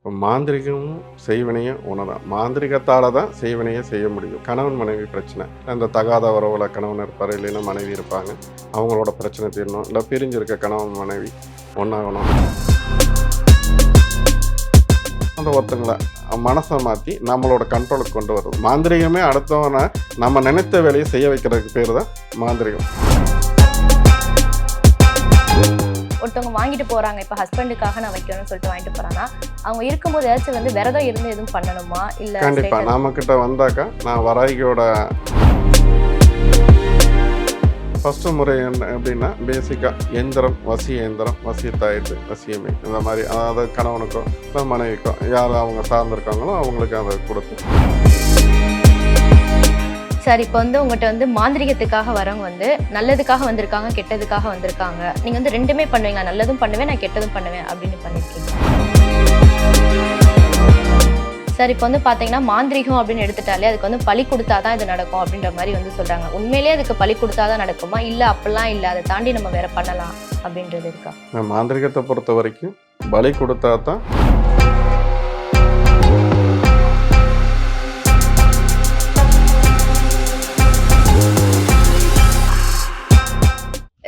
இப்போ மாந்திரிகமும் செய்வினையும் உணராம் மாந்திரிகத்தால தான் செய்வினையை செய்ய முடியும். கணவன் மனைவி பிரச்சனை. அந்த தகாத உறவுல கணவன் இருப்பார் இல்லைன்னா மனைவி இருப்பாங்க. அவங்களோட பிரச்சனை தீரணும். இல்லை பிரிஞ்சிருக்க கணவன் மனைவி ஒன்றாகணும் அந்த ஒருத்தங்களை மனசை மாற்றி நம்மளோட கண்ட்ரோலுக்கு கொண்டு வருது. மாந்திரிகமே அடுத்தவனை நம்ம நினைத்த வேலையை செய்ய வைக்கிறதுக்கு பேர் தான் மாந்திரிகம். ஒருத்தவங்க வாங்கிட்டு போறாங்க இப்போ ஹஸ்பண்டுக்காக நான் வைக்கணும்னு சொல்லிட்டு வாங்கிட்டு போறாங்கன்னா அவங்க இருக்கும்போது ஏதாச்சும் வந்து விரதம் இருந்து எதுவும் பண்ணணுமா? இல்ல கண்டிப்பா. straight ஆ- நம்ம கிட்ட வந்தாக்கா நான் வராகியோட ஃபர்ஸ்ட் முறை என்ன எப்படின்னா பேசிக்கா எந்திரம் வசி எந்திரம் வசி தாயிட்டு வசியமை இந்த மாதிரி அதாவது கணவனுக்கோ மனைவிக்கோ யார் அவங்க சார்ந்திருக்காங்களோ அவங்களுக்கு அதை கொடுத்து சார் இப்போ வந்து உங்கள்கிட்ட வந்து மாந்திரிகத்துக்காக வரவங்க வந்து நல்லதுக்காக வந்திருக்காங்க கெட்டதுக்காக வந்திருக்காங்க. நீங்க வந்து ரெண்டுமே பண்ணுவீங்க. நல்லதும் பண்ணுவேன் நான் கெட்டதும் பண்ணுவேன் அப்படின்னு பண்ணியிருக்கீங்க சார் இப்போ வந்து பார்த்தீங்கன்னா மாந்திரிகம் அப்படின்னு எடுத்துட்டாலே அதுக்கு வந்து பலி கொடுத்தாதான் இது நடக்கும் அப்படின்ற மாதிரி வந்து சொல்றாங்க. உண்மையிலேயே அதுக்கு பலி கொடுத்தாதான் நடக்குமா? இல்லை அப்படிலாம் இல்லை. அதை தாண்டி நம்ம வேற பண்ணலாம் அப்படின்றது இருக்கா? மாந்திரிகத்தை பொறுத்த வரைக்கும் பலி கொடுத்தா தான்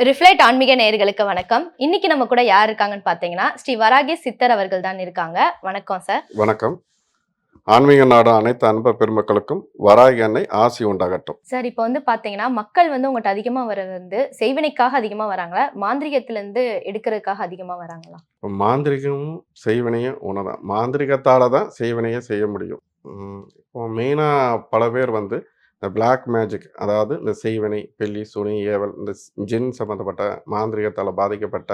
ரிஃப்ளைட் ஆன்மீக நேயர்களுக்கு வணக்கம். இன்னைக்கு நம்ம கூட யார் இருக்காங்கன்னு பாத்தீங்கன்னா ஸ்ரீ வராகி சித்தர் அவர்கள் தான் இருக்காங்க. வணக்கம் சார் வணக்கம். ஆன்மீக நாடு அனைத்து அன்ப பெருமக்களுக்கும் வராகி அன்னை ஆசி உண்டாகட்டும். சார் இப்போ வந்து பாத்தீங்கன்னா மக்கள் வந்து உங்கள்கிட்ட அதிகமா வர வந்து செய்வினைக்காக அதிகமா வராங்களா? மாந்திரிகத்துல இருந்து எடுக்கிறதுக்காக அதிகமா வராங்களா? மாந்திரிகமும் செய்வினையும் உணராம் மாந்திரிகத்தால தான் செய்வினையை செய்ய முடியும். இப்போ மெயினாக பல பேர் வந்து இந்த பிளாக் மேஜிக் அதாவது இந்த செய்வனை பெல்லி சுனி ஏவல் இந்த ஜின் சம்மந்தப்பட்ட மாந்திரிகத்தால் பாதிக்கப்பட்ட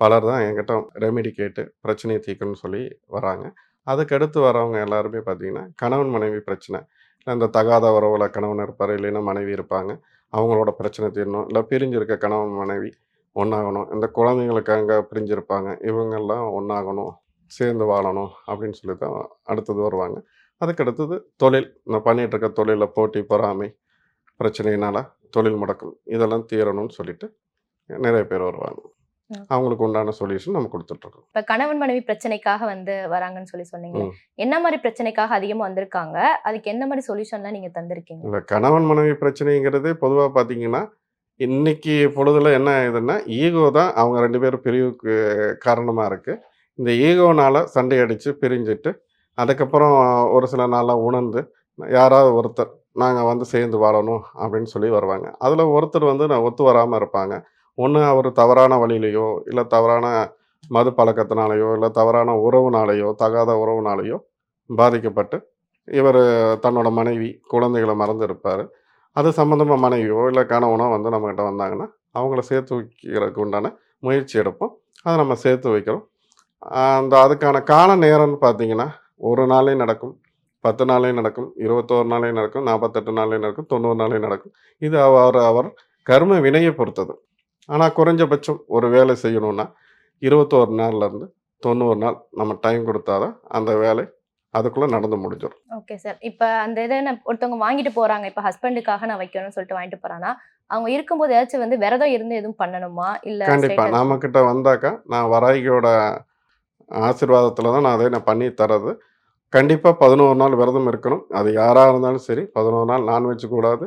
பலர் தான் என்கிட்ட ரெமிடி கேட்டு பிரச்சனையை தீர்க்கணும்னு சொல்லி வராங்க. அதுக்கடுத்து வரவங்க எல்லாருமே பார்த்தீங்கன்னா கணவன் மனைவி பிரச்சனை. இல்லை இந்த தகாத உறவுல கணவன் இருப்பார் இல்லைன்னா மனைவி இருப்பாங்க. அவங்களோட பிரச்சனை தீரணும். இல்லை பிரிஞ்சிருக்க கணவன் மனைவி ஒன்றாகணும் இந்த குழந்தைங்களுக்கு அங்கே பிரிஞ்சிருப்பாங்க. இவங்கெல்லாம் ஒன்றாகணும் சேர்ந்து வாழணும் அப்படின்னு சொல்லி தான் அடுத்தது வருவாங்க. அதுக்கு அடுத்தது தொழில். நான் பண்ணிட்டு இருக்க தொழிலில் போட்டி பொறாமை பிரச்சனையினால தொழில் முடக்கம் இதெல்லாம் தீரணும்னு சொல்லிட்டு நிறைய பேர் வருவாங்க. அவங்களுக்கு உண்டான சொல்யூஷன் நம்ம கொடுத்துட்ருக்கோம். இப்ப கணவன் மனைவி பிரச்சனைக்காக வந்து வராங்கன்னு சொல்லி சொன்னீங்க. என்ன மாதிரி பிரச்சனைக்காக அதிகமா வந்திருக்காங்க? அதுக்கு என்ன மாதிரி சொல்யூஷன்லாம் நீங்க தந்திருக்கீங்க? இந்த கணவன் மனைவி பிரச்சனைங்கிறது பொதுவாக பார்த்தீங்கன்னா இன்னைக்கு பொழுதுல என்ன ஆகுதுன்னா ஈகோ தான் அவங்க ரெண்டு பேரும் பிரிவுக்கு காரணமாக இருக்குது இந்த ஈகோனால சண்டை அடித்து பிரிஞ்சுட்டு அதுக்கப்புறம் ஒரு சில நாளாக உணர்ந்து யாராவது ஒருத்தர் நாங்கள் வந்து சேர்ந்து வாழணும் அப்படின்னு சொல்லி வருவாங்க. அதில் ஒருத்தர் வந்து நான் ஒத்து வராமல் இருப்பாங்க. ஒன்று அவர் தவறான வழியிலையோ இல்லை தவறான மது பழக்கத்தினாலேயோ இல்லை தவறான உறவுனாலேயோ தகாத உறவுனாலேயோ பாதிக்கப்பட்டு இவர் தன்னோட மனைவி குழந்தைகளை மறந்து இருப்பார். அது சம்மந்தமாக மனைவியோ இல்லை கணவனோ வந்து நம்மக்கிட்ட வந்தாங்கன்னா அவங்கள சேர்த்து வைக்கிறதுக்கு உண்டான முயற்சி எடுப்போம். அதை நம்ம சேர்த்து வைக்கிறோம். அந்த அதுக்கான கால நேரம்னு பார்த்தீங்கன்னா ஒரு நாளே நடக்கும் பத்து நாளே நடக்கும் இருபத்தோரு நாளே நடக்கும் நாற்பத்தெட்டு நாளே நடக்கும் தொண்ணூறு நாளே நடக்கும். இது அவர் அவர் கர்ம வினையை பொறுத்தது. ஆனால் குறைஞ்சபட்சம் ஒரு வேலை செய்யணும்னா இருபத்தோரு நாள்லேருந்து தொண்ணூறு நாள் நம்ம டைம் கொடுத்தாதான் அந்த வேலை அதுக்குள்ளே நடந்து முடிஞ்சிடும் ஓகே சார் இப்ப அந்த இதை நான் ஒருத்தவங்க வாங்கிட்டு போறாங்க. இப்ப ஹஸ்பண்டுக்காக நான் வைக்கணும்னு சொல்லிட்டு வாங்கிட்டு போறாங்கன்னா அவங்க இருக்கும்போது ஏதாச்சும் வந்து விரதம் இருந்து எதுவும் பண்ணணுமா? இல்ல கண்டிப்பா. straight ஆ- நாம கிட்ட வந்தாக்கா நான் வராகியோட ஆசீர்வாதத்தில் தான் நான் அதை நான் பண்ணி தரது கண்டிப்பாக பதினோரு நாள் விரதம் இருக்கணும். அது யாராக இருந்தாலும் சரி பதினோரு நாள் நான்வெஜ் கூடாது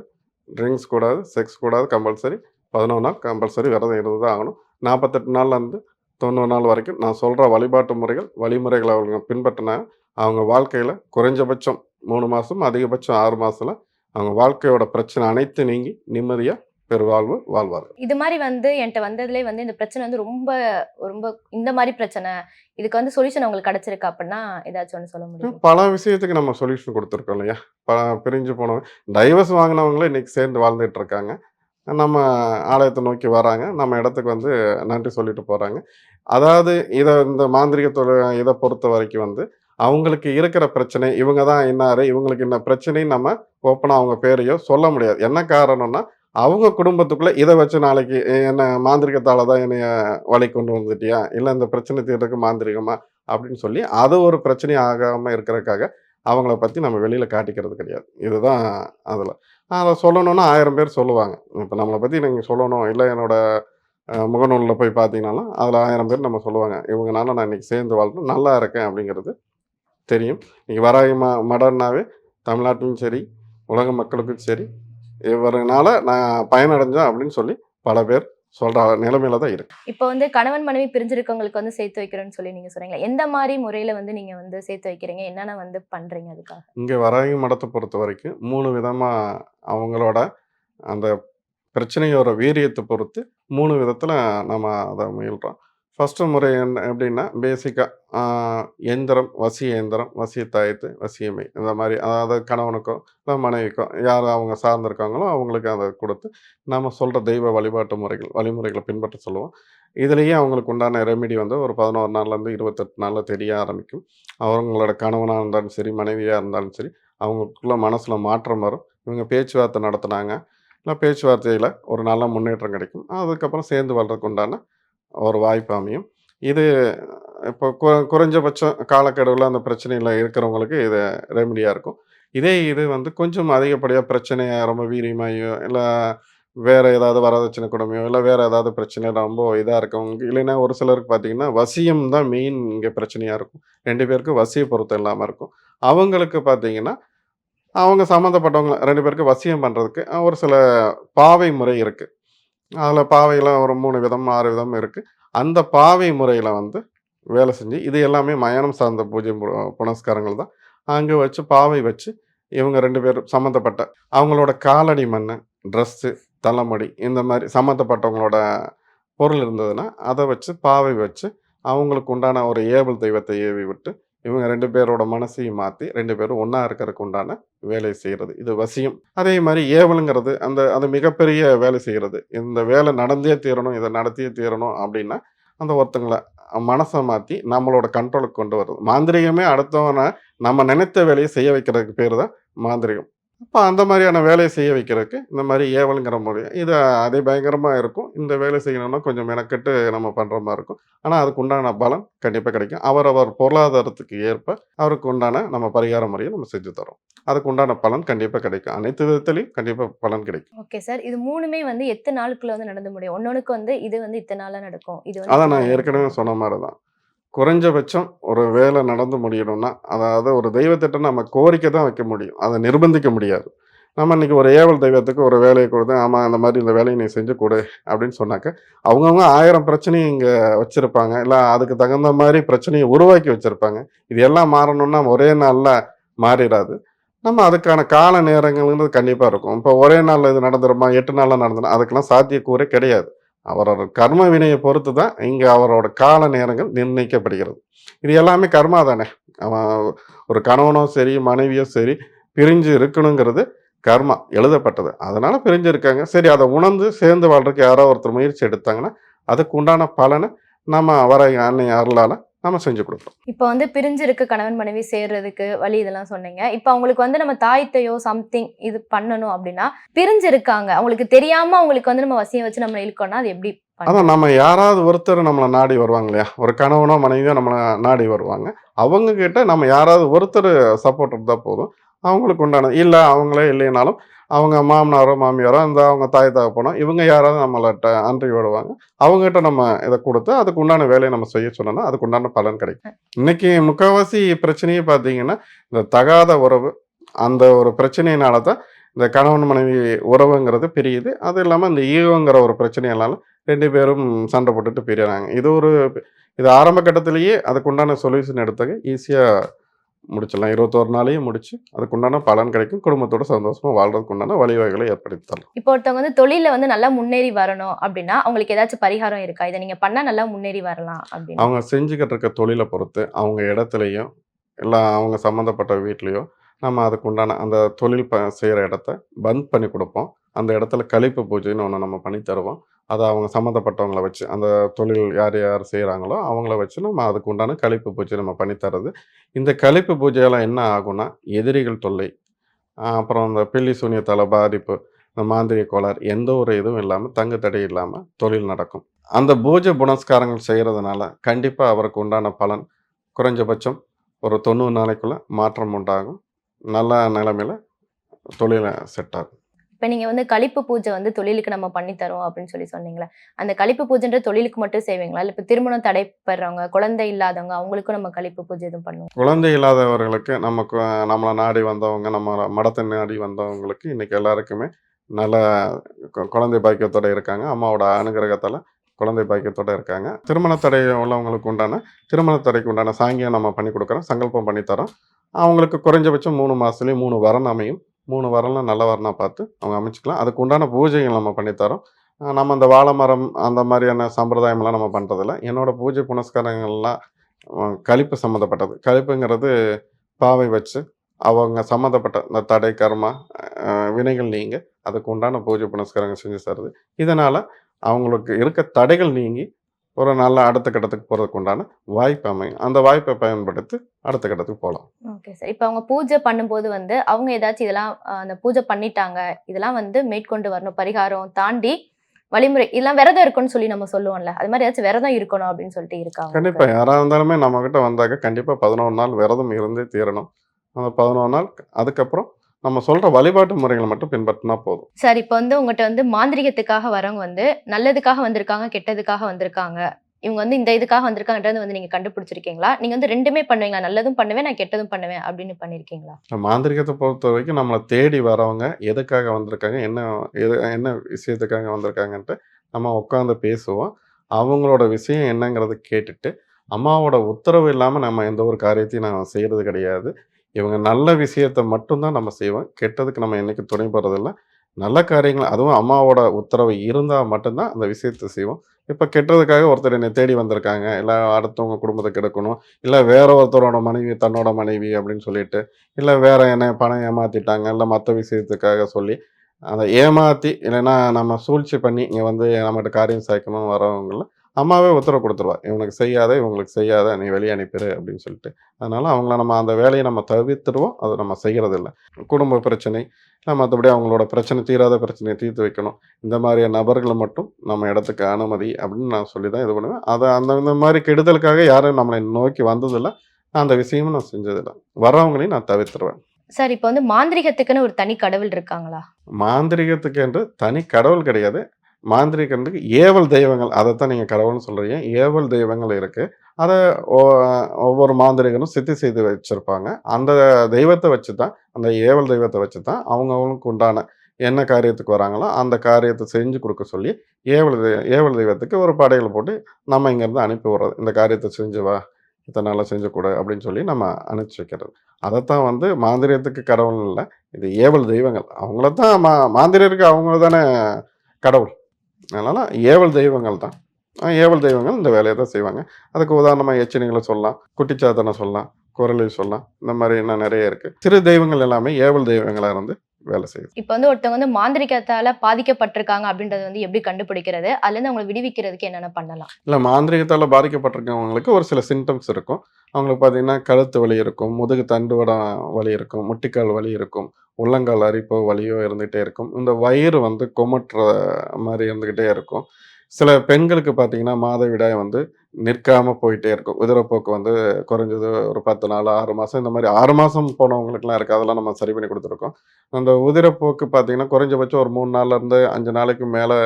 ட்ரிங்க்ஸ் கூடாது செக்ஸ் கூடாது கம்பல்சரி பதினோரு நாள் கம்பல்சரி விரதம் இருந்து தான் ஆகணும். நாற்பத்தெட்டு நாள்லேருந்து தொண்ணூறு நாள் வரைக்கும் நான் சொல்கிற வழிபாட்டு முறைகள் வழிமுறைகளை அவங்க பின்பற்றினா அவங்க வாழ்க்கையில் குறைஞ்சபட்சம் மூணு மாதம் அதிகபட்சம் ஆறு மாதத்தில் அவங்க வாழ்க்கையோட பிரச்சனை அனைத்து நீங்கி நிம்மதியாக பெருவாழ்வு வாழ்வார். இது மாதிரி வந்து என்கிட்ட வந்ததுலேயே வந்து இந்த பிரச்சனை வந்து ரொம்ப ரொம்ப இந்த மாதிரி பிரச்சனை இதுக்கு வந்து சொல்யூஷன் உங்களுக்கு கிடைச்சிருக்கு அப்படின்னா ஏதாச்சும் ஒன்று சொல்ல முடியும்? பல விஷயத்துக்கு நம்ம சொல்யூஷன் கொடுத்துருக்கோம் இல்லையா? ப பிரிஞ்சு போனவங்க டைவர்ஸ் வாங்கினவங்களே இன்னைக்கு சேர்ந்து வாழ்ந்துட்டு இருக்காங்க. நம்ம ஆலயத்தை நோக்கி வராங்க. நம்ம இடத்துக்கு வந்து நன்றி சொல்லிட்டு போகிறாங்க அதாவது இதை இந்த மாந்திரிக தொழில் இதை பொறுத்த வரைக்கும் வந்து அவங்களுக்கு இருக்கிற பிரச்சனை இவங்க தான் இன்னாரு இவங்களுக்கு என்ன பிரச்சனைன்னு நம்ம ஓப்பனாக அவங்க பேரையோ சொல்ல முடியாது. என்ன காரணம்னா அவங்க குடும்பத்துக்குள்ளே இதை வச்சு நாளைக்கு என்ன மாந்திரிகத்தால் தான் என்னைய வழி கொண்டு வந்துட்டியா? இல்லை இந்த பிரச்சனை தீர்றதுக்கு மாந்திரிகமா? அப்படின்னு சொல்லி அது ஒரு பிரச்சனை ஆகாமல் இருக்கிறதுக்காக அவங்கள பற்றி நம்ம வெளியில் காட்டிக்கிறது கிடையாது. இதுதான் அதில். அதை சொல்லணும்னா ஆயிரம் பேர் சொல்லுவாங்க. இப்போ நம்மளை பற்றி நீங்கள் சொல்லணும். இல்லை என்னோடய முகநூலில் போய் பார்த்தீங்கன்னாலும் அதில் ஆயிரம் பேர் நம்ம சொல்லுவாங்க. இவங்கனால நான் இன்னைக்கு சேர்ந்து வாழ்றேன் நல்லா இருக்கேன் அப்படிங்கிறது தெரியும். இன்றைக்கி வராகி ம தமிழ்நாட்டிலும் சரி உலக மக்களுக்கும் சரி இவருனால நான் பயனடைஞ்சேன் அப்படின்னு சொல்லி பல பேர் சொல்ற நிலைமையில தான் இருக்கு. இப்போ வந்து கணவன் மனைவி பிரிஞ்சிருக்கவங்களுக்கு வந்து சேர்த்து வைக்கிறேன்னு சொல்லி நீங்க சொல்றீங்களா எந்த மாதிரி முறையில வந்து நீங்க வந்து சேர்த்து வைக்கிறீங்க? என்னென்ன வந்து பண்றீங்க அதுக்காக? இங்கே வராகி மடத்தை பொறுத்த வரைக்கும் மூணு விதமாக அவங்களோட அந்த பிரச்சனையோட வீரியத்தை பொறுத்து மூணு விதத்தில் நம்ம அதை முயல்கிறோம் ஃபஸ்ட்டு முறை என்ன எப்படின்னா பேசிக்காக எந்திரம் வசிய எந்திரம் வசிய தாயத்து வசியமை இந்த மாதிரி அதாவது கணவனுக்கோ இல்லை மனைவிக்கோ யார் அவங்க சார்ந்திருக்காங்களோ அவங்களுக்கு அதை கொடுத்து நம்ம சொல்கிற தெய்வ வழிபாட்டு முறைகள் வழிமுறைகளை பின்பற்ற சொல்லுவோம். இதுலேயே அவங்களுக்கு உண்டான ரெமெடி வந்து ஒரு பதினோரு நாள்லேருந்து இருபத்தெட்டு நாளில் தெரிய ஆரம்பிக்கும். அவங்களோட கணவனாக இருந்தாலும் சரி மனைவியாக இருந்தாலும் சரி அவங்களுக்குள்ள மனசில் மாற்றம் வரும். இவங்க பேச்சுவார்த்தை நடத்துனாங்க இல்லை பேச்சுவார்த்தையில் ஒரு நல்ல முன்னேற்றம் கிடைக்கும். அதுக்கப்புறம் சேர்ந்து வர்றதுக்கு உண்டான ஒரு வாய்ப்பு அமையும். இது இப்போ கு குறைஞ்சபட்சம் காலக்கெடுவில் அந்த பிரச்சனையில் இருக்கிறவங்களுக்கு இது ரெமடியாக இருக்கும். இதே இது வந்து கொஞ்சம் அதிகப்படியாக பிரச்சனையை ரொம்ப வீரியமாயோ இல்லை வேறு ஏதாவது வரதட்சணை கொடுமையோ இல்லை வேறு ஏதாவது பிரச்சனை ரொம்ப இதாக இருக்கவங்க இல்லைன்னா ஒரு சிலருக்கு பார்த்தீங்கன்னா வசியம் தான் மெயின் இங்கே பிரச்சனையாக இருக்கும். ரெண்டு பேருக்கு வசிய பொருத்தம் இல்லாமல் இருக்கும். அவங்களுக்கு பார்த்தீங்கன்னா அவங்க சம்மந்தப்பட்டவங்க ரெண்டு பேருக்கு வசியம் பண்ணுறதுக்கு ஒரு சில பாவை முறை இருக்குது அதில் பாவையெல்லாம் ஒரு மூணு விதம் ஆறு விதம் இருக்குது அந்த பாவை முறையில் வந்து வேலை செஞ்சு இது எல்லாமே மயானம் சார்ந்த பூஜை பு- புனஸ்காரங்கள் தான். அங்கே வச்சு பாவை வச்சு இவங்க ரெண்டு பேரும் சம்மந்தப்பட்ட அவங்களோட காலடி மண் ட்ரெஸ்ஸு தலைமுடி இந்த மாதிரி சம்மந்தப்பட்டவங்களோட பொருள் இருந்ததுன்னா அதை வச்சு பாவை வச்சு அவங்களுக்கு உண்டான ஒரு ஏவல் தெய்வத்தை ஏவி விட்டு இவங்க ரெண்டு பேரோட மனசையும் மாற்றி ரெண்டு பேரும் ஒன்றா இருக்கிறதுக்கு உண்டான வேலை செய்கிறது இது வசியம். அதே மாதிரி ஏவலுங்கிறது அந்த அது மிகப்பெரிய வேலை செய்கிறது இந்த வேலை நடந்தே தீரணும் இதை நடத்தியே தீரணும் அப்படின்னா அந்த ஒருத்தங்களை மனசை மாற்றி நம்மளோட கண்ட்ரோலுக்கு கொண்டு வருது மாந்திரிகமே அடுத்தவனை நம்ம நினைத்த வேலையை செய்ய வைக்கிறதுக்கு பேர் தான் மாந்திரிகம். அப்போ அந்த மாதிரியான வேலையை செய்ய வைக்கிறதுக்கு இந்த மாதிரி ஏவலுங்கிற முறை இது அதே பயங்கரமாக இருக்கும். இந்த வேலை செய்யணும்னா கொஞ்சம் மெனக்கெட்டு நம்ம பண்ணுற மாதிரி இருக்கும். ஆனால் அதுக்கு உண்டான பலன் கண்டிப்பாக கிடைக்கும். அவரவர் பொருளாதாரத்துக்கு ஏற்ப அவருக்கு உண்டான நம்ம பரிகார முறையை நம்ம செஞ்சு தரோம். அதுக்கு உண்டான பலன் கண்டிப்பாக கிடைக்கும். அனைத்து விதத்துலையும் கண்டிப்பாக பலன் கிடைக்கும். Okay sir. இது மூணுமே வந்து எத்தனை நாளுக்குள்ள வந்து நடந்து முடியும்? ஒன்னொன்னுக்கு வந்து இது வந்து இத்தனை நாள்ல நடக்கும். இது அதான் நான் ஏற்கனவே. சொன்ன மாதிரி தான் குறைஞ்சபட்சம் ஒரு வேலை நடந்து முடியணும்னா அதாவது ஒரு தெய்வத்திட்ட நம்ம கோரிக்கை தான் வைக்க முடியும். அதை நிர்பந்திக்க முடியாது. நம்ம இன்னைக்கு ஒரு ஏவல் தெய்வத்துக்கு ஒரு வேலையை கொடுத்து ஆமாம் இந்த மாதிரி இந்த வேலையை நீ செஞ்சு கொடு அப்படின்னு சொன்னாக்க அவங்கவுங்க ஆயிரம் பிரச்சனையும் இங்கே வச்சுருப்பாங்க. இல்லை அதுக்கு தகுந்த மாதிரி பிரச்சனையை உருவாக்கி வச்சுருப்பாங்க. இது எல்லாம் மாறணும்னா ஒரே நாளில் மாறிடாது. நம்ம அதுக்கான கால நேரங்கள்ங்கிறது கண்டிப்பாக இருக்கும். இப்போ ஒரே நாளில் இது நடந்துருமா? எட்டு நாளில் நடந்துடும் அதுக்கெல்லாம் சாத்தியக்கூறே கிடையாது. அவரோட கர்ம வினையை பொறுத்து தான் இங்கே அவரோட கால நேரங்கள் நிர்ணயிக்கப்படுகிறது. இது எல்லாமே கர்மா தானே. அவன் ஒரு கணவனோ சரி மனைவியோ சரி பிரிஞ்சு இருக்கணுங்கிறது கர்மா எழுதப்பட்டது. அதனால் பிரிஞ்சு இருக்காங்க சரி அதை உணர்ந்து சேர்ந்து வாழ்றதுக்கு யாரோ ஒருத்தர் முயற்சி எடுத்தாங்கன்னா அதுக்கு உண்டான பலனை நம்ம வர அன்னை அருளால் நம்ம செஞ்சு கொடுப்போம். இப்போ வந்து பிரிஞ்சிருக்க கணவன் மனைவி சேர்றதுக்கு வழி இதெல்லாம் சொன்னீங்க. இப்போ அவங்களுக்கு வந்து நம்ம தாயத்தையோ சம்திங் இது பண்ணணும் அப்படின்னா பிரிஞ்சிருக்காங்க. அவங்களுக்கு தெரியாம அவங்களுக்கு வந்து நம்ம வசியம் வச்சு நம்ம இழுக்கோம்னா அது எப்படி? அதான் நம்ம யாராவது ஒருத்தர் நம்மளை நாடி வருவாங்க இல்லையா? ஒரு கணவனோ மனைவியோ நம்மளை நாடி வருவாங்க. அவங்க கிட்ட நம்ம யாராவது ஒருத்தர் சப்போர்ட் இருந்தால் போதும். அவங்களுக்கு உண்டான இல்லை அவங்களே இல்லைனாலும் அவங்க மாமனாரோ மாமியாரோ அந்த அவங்க தாய் தகப்பனோ இவங்க யாராவது நம்மள்ட்ட அன்றி விடுவாங்க. அவங்ககிட்ட நம்ம இதை கொடுத்து அதுக்கு உண்டான வேலையை நம்ம செய்ய சொன்னோம்னா அதுக்கு உண்டான பலன் கிடைக்கும். இன்னைக்கு முக்கால்வாசி பிரச்சனையே பார்த்தீங்கன்னா இந்த தகாத உறவு அந்த ஒரு பிரச்சனையினால தான் இந்த கணவன் மனைவி உறவுங்கிறது பிரியுது. அது இல்லாமல் இந்த ஈகோங்கிற ஒரு பிரச்சனையினால ரெண்டு பேரும் சண்டை போட்டுட்டு பிரியறாங்க. இது ஒரு இது ஆரம்ப கட்டத்திலேயே அதுக்குண்டான சொல்யூஷன் எடுத்தாங்க ஈஸியாக முடிச்சிடலாம். இருபத்தோரு நாளையும் முடிச்சு அதுக்கு உண்டான பலன் கிடைக்கும். குடும்பத்தோட சந்தோஷமா வாழ்றதுக்கு உண்டான வழிவகைகளை ஏற்படுத்தி தரலாம். இப்போ ஒருத்தவங்க வந்து தொழில வந்து நல்லா முன்னேறி வரணும் அப்படின்னா அவங்களுக்கு ஏதாச்சும் பரிகாரம் இருக்கா? இதை நீங்க பண்ணா நல்லா முன்னேறி வரலாம் அப்படின்னு. அவங்க செஞ்சுக்கிட்டு இருக்க தொழிலை பொறுத்து அவங்க இடத்துலையும் இல்லை அவங்க சம்மந்தப்பட்ட வீட்லேயோ நம்ம அதுக்கு உண்டான அந்த தொழில் ப செய்கிற இடத்த பந்த் பண்ணி கொடுப்போம். அந்த இடத்துல கழிப்பு பூஜைன்னு ஒன்று நம்ம பண்ணி தருவோம். அதை அவங்க சம்மந்தப்பட்டவங்கள வச்சு அந்த தொழில் யார் யார் செய்கிறாங்களோ அவங்கள வச்சு நம்ம அதுக்கு உண்டான கழிப்பு பூஜை நம்ம பண்ணி தர்றது. இந்த கழிப்பு பூஜையெல்லாம் என்ன ஆகும்னா எதிரிகள் தொல்லை அப்புறம் இந்த பில்லி சூனியத்தால் பாதிப்பு இந்த மாந்திரிய கோளாறு எந்த ஒரு இதுவும் இல்லாமல் தங்கு தடை இல்லாமல் தொழில் நடக்கும். அந்த பூஜை புனஸ்காரங்கள் செய்கிறதுனால கண்டிப்பாக அவருக்கு உண்டான பலன் குறைஞ்சபட்சம் ஒரு தொண்ணூறு நாளைக்குள்ளே மாற்றம் உண்டாகும். நல்ல நிலமையில் தொழிலை செட் ஆகும். இப்போ நீங்கள் வந்து கழிப்பு பூஜை வந்து தொழிலுக்கு நம்ம பண்ணித்தரோம் அப்படின்னு சொல்லி சொன்னீங்களே அந்த கழிப்பு பூஜைன்ற தொழிலுக்கு மட்டும் செய்வீங்களா? இல்லை இப்போ திருமணம் தடைப்படுறவங்க குழந்தை இல்லாதவங்க அவங்களுக்கும் நம்ம கழிப்பு பூஜை எதுவும் பண்ணுவோம்? குழந்தை இல்லாதவர்களுக்கு நமக்கு நம்மளை நாடி வந்தவங்க நம்ம மடத்தை நாடி வந்தவங்களுக்கு இன்னைக்கு எல்லாருக்குமே நல்ல குழந்தை பாக்கியத்தோட இருக்காங்க. அம்மாவோட அனுகிரகத்தால் குழந்தை பாக்கியத்தோட இருக்காங்க. திருமண தடை உள்ளவங்களுக்கு உண்டான திருமண தடைக்கு உண்டான சாங்கியம் நம்ம பண்ணி கொடுக்குறோம் சங்கல்பம் பண்ணித்தரோம் அவங்களுக்கு குறைஞ்சபட்சம் மூணு மாதத்துலேயும் மூணு வரன் அமையும். மூணு வரலாம் நல்ல வரனா பார்த்து அவங்க அமைச்சிக்கலாம். அதுக்கு உண்டான பூஜைகள் நம்ம பண்ணித்தரோம். நம்ம அந்த வாழை மரம் அந்த மாதிரியான சம்பிரதாயம்லாம் நம்ம பண்ணுறதில்ல என்னோட பூஜை புனஸ்காரங்கள்லாம் கழிப்பு சம்மந்தப்பட்டது. கழிப்புங்கிறது பாவை வச்சு அவங்க சம்மந்தப்பட்ட இந்த தடை கர்மா வினைகள் நீங்க அதுக்கு உண்டான பூஜை புனஸ்காரங்கள் செஞ்சு தருது இதனால் அவங்களுக்கு இருக்க தடைகள் நீங்கி ஒரு நல்ல அடுத்த கட்டத்துக்கு போகிறதுக்கு உண்டான வாய்ப்பு அமையும். அந்த வாய்ப்பை பயன்படுத்தி அடுத்த கட்டத்துக்கு போகலாம் ஓகே சார் இப்போ அவங்க பூஜை பண்ணும்போது வந்து அவங்க ஏதாச்சும் இதெல்லாம் அந்த பூஜை பண்ணிட்டாங்க. இதெல்லாம் வந்து மேற்கொண்டு வரணும். பரிகாரம் தாண்டி வழிமுறை இதெல்லாம் விரதம் இருக்குன்னு சொல்லி நம்ம சொல்லுவோம்ல. அது மாதிரி ஏதாச்சும் விரதம் இருக்கணும் அப்படின்னு சொல்லிட்டு இருக்காங்க கண்டிப்பாக யாராக இருந்தாலுமே நம்மக்கிட்ட வந்தாக்க கண்டிப்பாக பதினோரு நாள் விரதம் இருந்தே தீரணும். அந்த பதினோரு நாள் அதுக்கப்புறம் நம்ம சொல்கிற வழிபாட்டு முறைகளை மட்டும் பின்பற்றினா போதும். சார் இப்போ வந்து உங்ககிட்ட வந்து மாந்திரிகத்துக்காக வரவங்க வந்து நல்லதுக்காக வந்திருக்காங்க கெட்டதுக்காக வந்திருக்காங்க. இவங்க வந்து இந்த இதுக்காக வந்திருக்காங்கன்றது வந்து நீங்க கண்டுபிடிச்சிருக்கீங்களா? நீங்க வந்து ரெண்டுமே பண்ணுவீங்களா? நல்லதும் பண்ணுவேன் நான் கெட்டதும் பண்ணுவேன் அப்படின்னு பண்ணிருக்கீங்களா? மாந்திரிகத்தை பொறுத்த வரைக்கும் நம்மளை தேடி வரவங்க எதுக்காக வந்திருக்காங்க என்ன எது என்ன விஷயத்துக்காக வந்திருக்காங்கன்ட்டு நம்ம உட்காந்து பேசுவோம். அவங்களோட விஷயம் என்னங்கிறத கேட்டுட்டு அம்மாவோட உத்தரவு இல்லாமல் நம்ம எந்த ஒரு காரியத்தையும் நான் செய்கிறது கிடையாது. இவங்க நல்ல விஷயத்தை மட்டும்தான் நம்ம செய்வோம். கெட்டதுக்கு நம்ம என்றைக்கு துணை போகிறதில்ல நல்ல காரியங்கள் அதுவும் அம்மாவோட உத்தரவு இருந்தால் மட்டும்தான் அந்த விஷயத்தை செய்வோம். இப்போ கெட்டதுக்காக ஒருத்தர் என்னை தேடி வந்திருக்காங்க. இல்லை அடுத்தவங்க குடும்பத்தை கெடுக்கணும். இல்லை வேற ஒருத்தரோட மனைவி தன்னோட மனைவி அப்படின்னு சொல்லிட்டு இல்லை வேற என்ன பணம் ஏமாத்திட்டாங்க. இல்லை மற்ற விஷயத்துக்காக சொல்லி அதை ஏமாற்றி இல்லைன்னா நம்ம சூழ்ச்சி பண்ணி இங்கே வந்து நம்மகிட்ட காரியம் சாய்க்கணும்னு வரவங்கள அம்மாவே உத்தரவு கொடுத்துருவா. இவனுக்கு செய்யாத இவங்களுக்கு செய்யாத நீ வெளியே அனுப்பிடு அப்படின்னு சொல்லிட்டு. அதனால அவங்கள நம்ம அந்த வேலையை நம்ம தவிர்த்துடுவோம். அதை நம்ம செய்கிறது இல்லை குடும்ப பிரச்சனை இல்லை மற்றபடி அவங்களோட பிரச்சனை தீராத பிரச்சனையை தீர்த்து வைக்கணும். இந்த மாதிரியான நபர்களை மட்டும் நம்ம இடத்துக்கு அனுமதி அப்படின்னு நான் சொல்லி தான் இது பண்ணுவேன். அதை அந்த இந்த மாதிரி கெடுதலுக்காக யாரும் நம்மளை நோக்கி வந்ததில்லை. நான் அந்த விஷயமும் நான் செஞ்சதில்லை. வர்றவங்களையும் நான் தவிர்த்துருவேன். சார் இப்போ வந்து மாந்திரிகத்துக்குன்னு ஒரு தனி கடவுள் இருக்காங்களா? மாந்திரிகத்துக்கு என்று தனி கடவுள் கிடையாது. மாந்திரிகத்துக்கு ஏவல் தெய்வங்கள் அதைத்தான் நீங்கள் கடவுள்னு சொல்கிறீங்க ஏவல் தெய்வங்கள் இருக்குது அதை ஒவ்வொரு மாந்திரிகனும் சித்தி செய்து வச்சுருப்பாங்க. அந்த தெய்வத்தை வச்சு தான் அந்த ஏவல் தெய்வத்தை வச்சு தான் அவங்கவுங்களுக்கு உண்டான என்ன காரியத்துக்கு வராங்களோ அந்த காரியத்தை செஞ்சு கொடுக்க சொல்லி ஏவல் ஏவல் தெய்வத்துக்கு ஒரு படைகளை போட்டு நம்ம இங்கேருந்து அனுப்பி விடுறது. இந்த காரியத்தை செஞ்சு வா இத்தனை நாளாக செஞ்சு கூட அப்படின்னு சொல்லி நம்ம அனுப்பிச்சி வைக்கிறது. அதைத்தான் வந்து மாந்திரியத்துக்கு கடவுள் இல்லை இது ஏவல் தெய்வங்கள். அவங்கள தான் மா மாந்திரியருக்கு அவங்க தானே கடவுள். அதனால் ஏவல் தெய்வங்கள் தான். ஏவல் தெய்வங்கள் இந்த வேலையை தான் செய்வாங்க. அதுக்கு உதாரணமாக எச்சனைகளை சொல்லலாம் குட்டிச்சாத்தனை சொல்லலாம் குரலை சொல்லலாம். இந்த மாதிரி இன்னும் நிறைய இருக்குது சிறு தெய்வங்கள் எல்லாமே ஏவல் தெய்வங்களாக இருந்து வேலை செய்யுது. இப்போ வந்து ஒருத்தவங்க வந்து மாந்திரிகத்தால பாதிக்கப்பட்டிருக்காங்க அப்படின்றது வந்து எப்படி கண்டுபிடிக்கிறது? அதுல இருந்து அவங்களை விடுவிக்கிறதுக்கு என்னென்ன பண்ணலாம்? இல்லை மாந்திரிகத்தால் பாதிக்கப்பட்டிருக்கவங்களுக்கு ஒரு சில சிம்டம்ஸ் இருக்கும். அவங்களுக்கு பார்த்தீங்கன்னா கழுத்து வலி இருக்கும் முதுகு தண்டுவடம் வலி இருக்கும் முட்டிக்கால் வலி இருக்கும் உள்ளங்கால் அரிப்போ வலியோ இருந்துகிட்டே இருக்கும். இந்த வயிறு வந்து கொமட்டுற மாதிரி இருந்துக்கிட்டே இருக்கும். சில பெண்களுக்கு பார்த்தீங்கன்னா மாதவிடாய் வந்து நிற்காம போயிட்டே இருக்கும். உதிரப்போக்கு வந்து குறைஞ்சது ஒரு பத்து நாள் ஆறு மாதம் இந்த மாதிரி ஆறு மாதம் போனவங்களுக்குலாம் இருக்குது அதெல்லாம் நம்ம சரி பண்ணி கொடுத்துருக்கோம். அந்த உதிரப்போக்கு பார்த்தீங்கன்னா குறைஞ்சபட்சம் ஒரு மூணு நாள்ல இருந்து அஞ்சு நாளைக்கு மேலே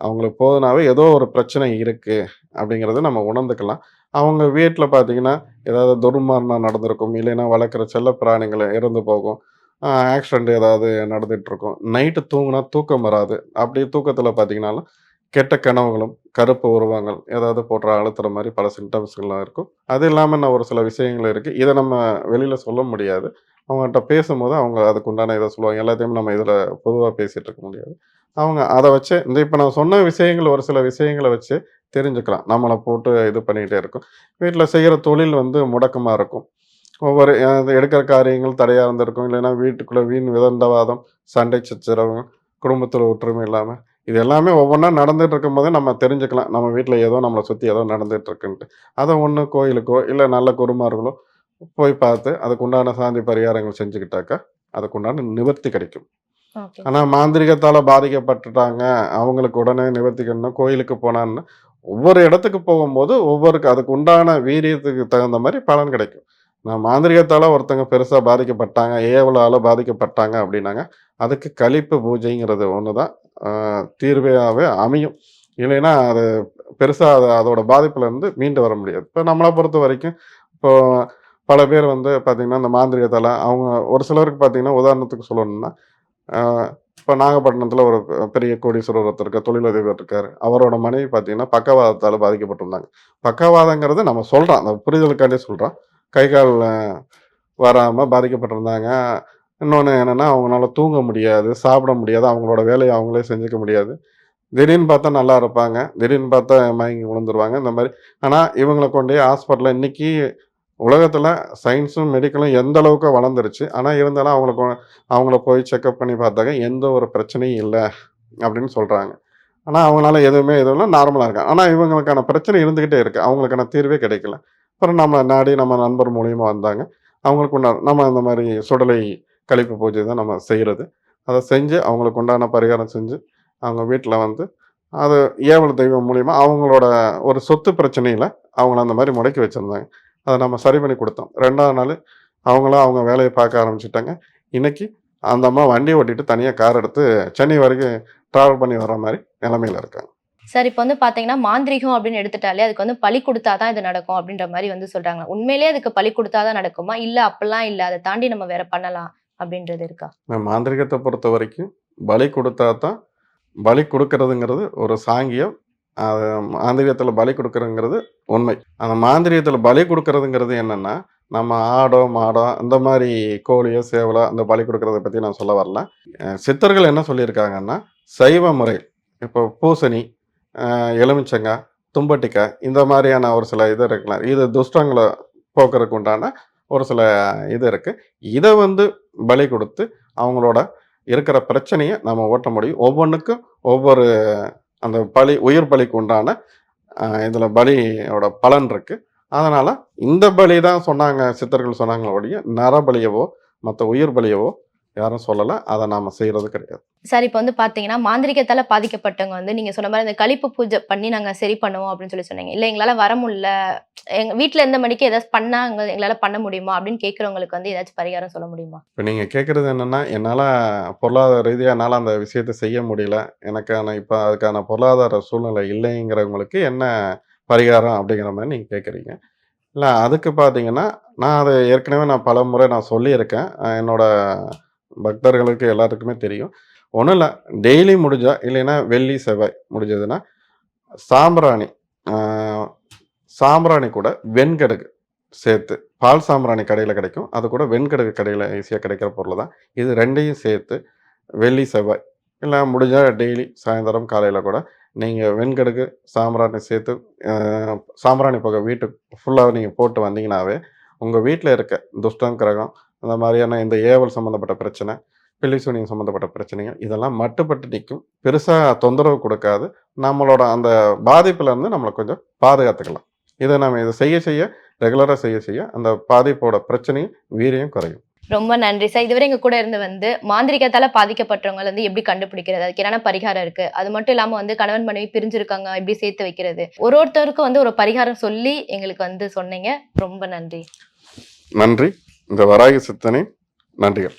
அவங்களுக்கு போதுனாவே ஏதோ ஒரு பிரச்சனை இருக்குது அப்படிங்கிறத நம்ம உணர்ந்துக்கலாம். அவங்க வீட்டில் பார்த்தீங்கன்னா ஏதாவது துர்மரணம் நடந்திருக்கும். இல்லைன்னா வளர்க்குற செல்ல பிராணிகள் இறந்து போகும். ஆக்சிடெண்ட் ஏதாவது நடந்துகிட்ருக்கும் நைட்டு தூங்கினா தூக்கம் வராது. அப்படி தூக்கத்தில் பார்த்தீங்கன்னாலும் கெட்ட கனவுகளும் கருப்பு உருவங்கள் ஏதாவது போன்ற அழுத்துற மாதிரி பல சிம்டம்ஸ்கள்லாம் இருக்கும். அது இல்லாமல் நான் ஒரு சில விஷயங்கள் இருக்குது இதை நம்ம வெளியில் சொல்ல முடியாது. அவங்ககிட்ட பேசும்போது அவங்க அதுக்கு உண்டான இதை சொல்லுவாங்க. எல்லாத்தையும் நம்ம இதில் பொதுவாக பேசிகிட்டு இருக்க முடியாது. அவங்க அதை வச்சு இந்த இப்போ நான் சொன்ன விஷயங்கள் ஒரு சில விஷயங்களை வச்சு தெரிஞ்சுக்கலாம். நம்மளை போட்டு இது பண்ணிகிட்டே இருக்கும். வீட்டில் செய்கிற தொழில் வந்து முடக்கமாக இருக்கும். ஒவ்வொரு எடுக்கிற காரியங்கள் தடையாக இருந்திருக்கும். இல்லைன்னா வீட்டுக்குள்ளே வீண் விதண்டவாதம் சண்டை சச்சரவு குடும்பத்தில் ஒற்றுமை இல்லாமல் இது எல்லாமே ஒவ்வொன்றா நடந்துட்டு இருக்கும்போதே நம்ம தெரிஞ்சுக்கலாம். நம்ம வீட்டில் ஏதோ நம்மளை சுற்றி ஏதோ நடந்துட்டு இருக்குன்ட்டு அதை ஒன்று கோயிலுக்கோ இல்லை நல்ல குருமார்களோ போய் பார்த்து அதுக்கு உண்டான சாந்தி பரிகாரங்கள் செஞ்சுக்கிட்டாக்கா அதுக்கு உண்டான நிவர்த்தி கிடைக்கும். ஆனால் மாந்திரிகத்தால் பாதிக்கப்பட்டுட்டாங்க. அவங்களுக்கு உடனே நிவர்த்திக்கணும் கோயிலுக்கு போனான்னு ஒவ்வொரு இடத்துக்கு போகும்போது ஒவ்வொரு அதுக்கு உண்டான வீரியத்துக்கு தகுந்த மாதிரி பலன் கிடைக்கும். நான் மாந்திரிகத்தால ஒருத்தங்க பெருசா பாதிக்கப்பட்டாங்க, ஏவலால பாதிக்கப்பட்டாங்க அப்படின்னாங்க, அதுக்கு கழிப்பு பூஜைங்கிறது ஒண்ணு தான் தீர்வையாகவே அமையும். இல்லைன்னா அது பெருசாக அது அதோட பாதிப்புலேருந்து மீண்டு வர முடியாது. இப்போ நம்மளை பொறுத்த வரைக்கும் இப்போ பல பேர் வந்து பார்த்திங்கன்னா இந்த மாந்திரியத்தால் அவங்க ஒரு சிலருக்கு பார்த்தீங்கன்னா, உதாரணத்துக்கு சொல்லணும்னா, இப்போ நாகப்பட்டினத்தில் ஒரு பெரிய கோடீஸ்வரர் ஒருத்தர் இருக்கார், தொழிலதிபர் இருக்கார் அவரோட மனைவி பார்த்தீங்கன்னா, பக்கவாதத்தால் பாதிக்கப்பட்டிருந்தாங்க. பக்கவாதங்கிறது நம்ம சொல்கிறோம் அந்த புரிதலுக்காண்டி சொல்கிறோம் கை, கால் வராமல் பாதிக்கப்பட்டிருந்தாங்க. இன்னொன்று என்னென்னா அவங்களால தூங்க முடியாது, சாப்பிட முடியாது, அவங்களோட வேலையை அவங்களே செஞ்சுக்க முடியாது. திடீர்னு பார்த்தா நல்லா இருப்பாங்க. திடீர்னு பார்த்தா மயங்கி விழுந்துருவாங்க. இந்த மாதிரி ஆனால் இவங்களை கொண்டு போய் இன்றைக்கி இன்னைக்கு சயின்ஸும், மெடிக்கலும் எந்த அளவுக்கு வளர்ந்துருச்சு. ஆனால் இருந்தாலும் அவங்களுக்கு அவங்கள போய் செக்கப் பண்ணி பார்த்தாக்க எந்த ஒரு பிரச்சனையும் இல்லை அப்படின்னு சொல்கிறாங்க ஆனால் அவங்களால எதுவுமே எதுவும் இல்லை நார்மலாக இருக்காங்க. ஆனால் இவங்களுக்கான பிரச்சனை இருந்துக்கிட்டே இருக்குது அவங்களுக்கான தீர்வே கிடைக்கல. அப்புறம் நம்ம நாடி நம்ம நண்பர் மூலியமாக வந்தாங்க. அவங்களுக்கு நம்ம இந்த மாதிரி சுடலை கழிப்பு பூஜை தான் நம்ம செய்கிறது அதை செஞ்சு அவங்களுக்கு உண்டான பரிகாரம் செஞ்சு, அவங்க வீட்டில் வந்து அது ஏவல் தெய்வம் மூலிமா அவங்களோட ஒரு சொத்து பிரச்சனையில் அவங்கள அந்த மாதிரி முடக்கி வச்சுருந்தாங்க. அதை நம்ம சரி பண்ணி கொடுத்தோம். ரெண்டாவது நாள் அவங்களும் அவங்க வேலையை பார்க்க ஆரம்பிச்சிட்டாங்க. இன்றைக்கி அந்த அம்மா வண்டி ஓட்டிட்டு தனியாக கார் எடுத்து சென்னை வரைக்கும் ட்ராவல் பண்ணி வர்ற மாதிரி நிலமையில் இருக்காங்க. சார் இப்போ வந்து பார்த்தீங்கன்னா, மாந்திரீகம் அப்படின்னு எடுத்துட்டாலே அதுக்கு வந்து பழி கொடுத்தா தான் இது நடக்கும் அப்படின்ற மாதிரி வந்து சொல்கிறாங்க உண்மையிலேயே அதுக்கு பலி கொடுத்தா தான் நடக்குமா? இல்லை அப்பல்லாம் இல்லை. அதை தாண்டி நம்ம வேற பண்ணலாம். அப்படின்றது இருக்கா? பொறுத்த வரைக்கும் பலி கொடுத்தா தான் பலி கொடுக்கறதுங்கிறது ஒரு சாங்கியம். அது மாந்திரியத்தில் பலி கொடுக்குறதுங்கிறது உண்மை. அந்த மாந்திரியத்தில் பலி கொடுக்கறதுங்கிறது என்னன்னா, நம்ம ஆடோ, மாடோ இந்த மாதிரி கோழியோ, சேவலோ அந்த பலி கொடுக்கறத பற்றி நான் சொல்ல வரல. சித்தர்கள் என்ன சொல்லியிருக்காங்கன்னா, சைவ முறை இப்போ பூசணி, எலுமிச்சங்காய், தும்பட்டிக்காய் இந்த மாதிரியான ஒரு சில இது இருக்கலாம் இது துஷ்டங்களை போக்குறதுக்கு உண்டான ஒரு சில இது இருக்குது இதை வந்து பலி கொடுத்து அவங்களோட இருக்கிற பிரச்சனையை நம்ம ஓட்ட முடியும். ஒவ்வொன்றுக்கும் ஒவ்வொரு அந்த பலி உயிர் பலிக்கு உண்டான இதில் பலியோட பலன் இருக்குது அதனால் இந்த பலி தான் சொன்னாங்க சித்தர்கள் சொன்னாங்களோடைய நரபலியவோ, மற்ற உயிர் பலியவோ யாரும் சொல்லல. அத நாம செய்றது கிடையாது. சார் இப்ப வந்து பார்த்தீங்கன்னா, மாந்திரீகத்தால பாதிக்கப்பட்டவங்க வந்து நீங்க சொன்ன மாரி இந்த கழிப்பு பூஜை பண்ணி நாங்க சரி பண்ணுவோம் அப்படின்னு சொல்லி சொன்னீங்க. இல்ல எங்களால வர முடியல. எங்க வீட்ல இருந்த மணிக்கு ஏதாச்சும் பண்ணா எங்க எங்களால பண்ண முடியுமா? அப்படின்னு கேட்கிறவங்களுக்கு வந்து ஏதாச்சும் பரிகாரம் சொல்ல முடியுமா? இப்ப நீங்க கேட்கிறது என்னன்னா, என்னால பொருளாதார ரீதியா என்னால அந்த விஷயத்த செய்ய முடியல. எனக்கான இப்ப அதுக்கான பொருளாதார சூழ்நிலை இல்லைங்கிறவங்களுக்கு என்ன பரிகாரம் அப்படிங்கிற மாரி நீங்க கேட்குறீங்க. இல்ல அதுக்கு பார்த்தீங்கன்னா, நான் அத ஏற்கனவே நான் பலமுறை நான் சொல்லியிருக்கேன். அ என்னோட பக்தர்களுக்கு எல்லாத்துக்குமே தெரியும். ஒன்றும் இல்லை டெய்லி முடிஞ்சா இல்லைன்னா வெள்ளி, செவ்வாய் முடிஞ்சதுன்னா, சாம்பிராணி சாம்பிராணி கூட வெண்கடுகு சேர்த்து, பால் சாம்பிராணி கடையில் கிடைக்கும். அது கூட வெண்கடுகு கடையில் ஈஸியாக கிடைக்கிற பொருள் தான். இது ரெண்டையும் சேர்த்து வெள்ளி, செவ்வாய் இல்லை முடிஞ்சால் டெய்லி சாயந்தரம், காலையில் கூட நீங்கள் வெண்கடுகு, சாம்பிராணி சேர்த்து சாம்பிராணி புகை வீட்டுக்கு ஃபுல்லாக நீங்கள் போட்டு வந்தீங்கன்னாவே, உங்கள் வீட்டில் இருக்க துஷ்டம், கிரகம் அந்த மாரியான இந்த ஏவல் சம்மந்தப்பட்ட பிரச்சனை, பில்லி சூனியம் சம்மந்தப்பட்ட பிரச்சனைகள் இதெல்லாம் மட்டுப்பட்டு நிக்கும். பெருசா தொந்தரவு குடுக்காது. நம்மளோட அந்த பாதிப்புல இருந்து நம்மள கொஞ்சம் பாதுகாத்துக்கலாம். இத நம்ம இத செய்ய செய்ய ரெகுலரா செய்ய செய்ய அந்த பாதிப்போட பிரச்சனையும், வீரியம் குறையும். ரொம்ப நன்றி சார். இதுவரை எங்க கூட இருந்து வந்து மாந்திரீகத்தால பாதிக்கப்பட்டவங்கள வந்து எப்படி கண்டுபிடிக்கிறது? அதுக்கு என்னென்ன பரிகாரம் இருக்கு? அது மட்டும் இல்லாம வந்து கணவன், மனைவி பிரிஞ்சிருக்காங்க. எப்படி சேர்த்து வைக்கிறது? ஒரு ஒருத்தருக்கும் வந்து ஒரு பரிகாரம் சொல்லி எங்களுக்கு வந்து சொன்னீங்க. ரொம்ப நன்றி. நன்றி. இந்த வராகி சித்தனை நன்றிகள்.